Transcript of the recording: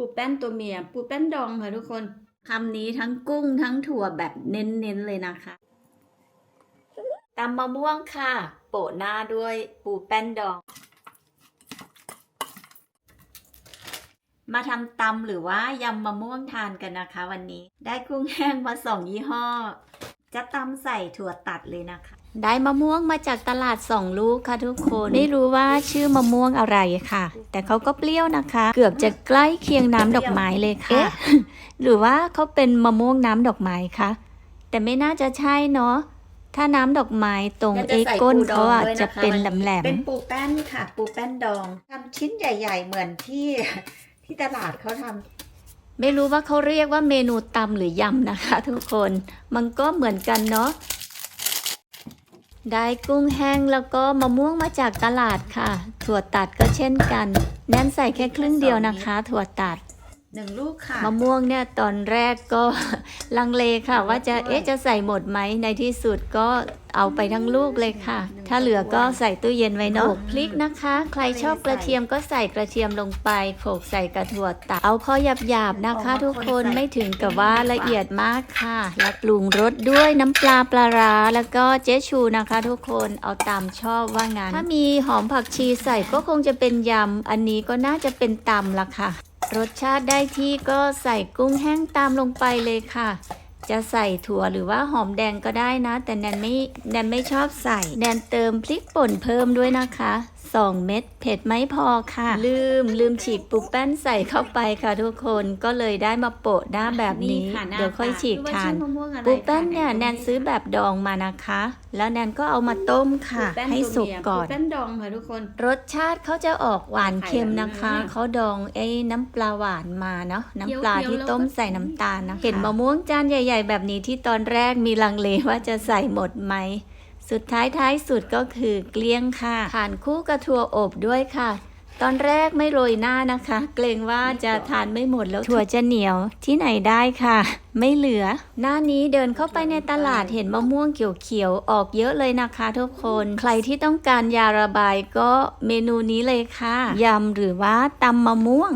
ปูแป้นตัวเมีย ปูแป้นดองค่ะทุกคนคำนี้ทั้งกุ้งทั้งถั่วแบบเน้นๆเลยนะคะตำมะม่วงค่ะ โปะหน้าด้วยปูแป้นดอง มาทำตำหรือว่ายำมะม่วงทานกันนะคะวันนี้ ได้กุ้งแห้งมาสองยี่ห้อ จะตำใส่ถั่วตัดเลยนะคะ ได้มะม่วงมาจากตลาดสองลูกค่ะทุกคน ไม่รู้ว่าชื่อมะม่วงอะไรค่ะ แต่เขาก็เปรี้ยวนะคะ เกือบจะใกล้เคียงน้ำดอกไม้เลยค่ะเอ๊ะหรือว่าเขาเป็นมะม่วงน้ำดอกไม้คะแต่ไม่น่าจะใช่เนาะถ้าน้ำดอกไม้ตรงก็จะเอใส่ก้นปูดองเขาอะด้วยนะคะจะเป็นวันนี้แหลมๆเป็นปูแป้นค่ะ ปูแป้นดองทำชิ้นใหญ่ ๆ เหมือนที่ที่ตลาดเขาทำ ไม่รู้ว่าเขาเรียกว่าเมนูตำหรือยำนะคะ ทุกคน มันก็เหมือนกันเนาะ ได้กุ้งแห้งแล้วก็มะม่วงมาจากตลาดค่ะ ถั่วตัดก็เช่นกัน แนนใส่แค่ครึ่งเดียวนะคะ ถั่วตัด หนึ่งลูกค่ะมะม่วงเนี่ยตอนแรกก็ลังเลค่ะ ว่าจะเอ๊ะจะใส่หมดไหมในที่สุดก็เอาไปทั้งลูกเลยค่ะ ถ้าเหลือก็ใส่ตู้เย็นไว้เนาะโขลกพริกนะคะ ใครชอบกระเทียมก็ใส่กระเทียมลงไปโขลกใส่กระถั่วตัดเอาพอหยาบๆนะคะ ทุกคนไม่ถึงกับว่าละเอียดมากค่ะแล้วปรุงรสด้วยน้ำปลาปลาร้าแล้วก็เจ๊ชูนะคะ ทุกคนเอาตามชอบว่างั้นถ้ามีหอมผักชีใส่ก็คงจะเป็นยำอันนี้ก็น่าจะเป็นตำละค่ะ รสชาติได้ที่ก็ใส่กุ้งแห้งตามลงไปเลยค่ะ จะใส่ถั่วหรือว่าหอมแดงก็ได้นะ แต่แนนไม่แนนไม่ชอบใส่ แนนเติมพริกป่นเพิ่มด้วยนะคะ 2 เม็ดเผ็ดไม่พอค่ะ ลืมลืมฉีกปูแป้นใส่เข้าไปค่ะทุกคนก็เลยได้มาโปะหน้าแบบนี้ค่ะหน้าเดี๋ยวค่อยฉีกตทานรู้ว่ชื่อมะม่วงอะไรปูแป้นเนี่ยค่ะแนนซื้อแบบดองมานะคะ แล้วแนนก็เอามาต้มค่ะ ปูแป้นให้ตัวสุกเมียก่อน ปูแป้นดองค่ะทุกคน รสชาติเขาจะออกหวานเค็มนะคะ ไข่แบบนี้เขาดองไอ้น้ำปลาหวานมาเนาะน้ำปลาเคี้ยวๆที่แล้วต้มก็ ใส่น้ำตาลนะคะเห็นมะม่วงจานใหญ่ ๆ แบบนี้ที่ตอนแรกมีลังเลว่าจะใส่หมดไหม สุดท้ายท้ายสุดก็คือเกลี้ยงค่ะทานคู่กับถั่วอบด้วยค่ะ ตอนแรกไม่โรยหน้านะคะ เกรงว่าจะทานไม่หมดแล้วถั่วจะเหนียวที่ไหนได้ค่ะ ไม่เหลือ หน้านี้เดินเข้าไปในตลาดเห็นมะม่วงเขียวๆออกเยอะเลยนะคะทุกคน ใครที่ต้องการยาระบายก็เมนูนี้เลยค่ะยำหรือว่าตำมะม่วง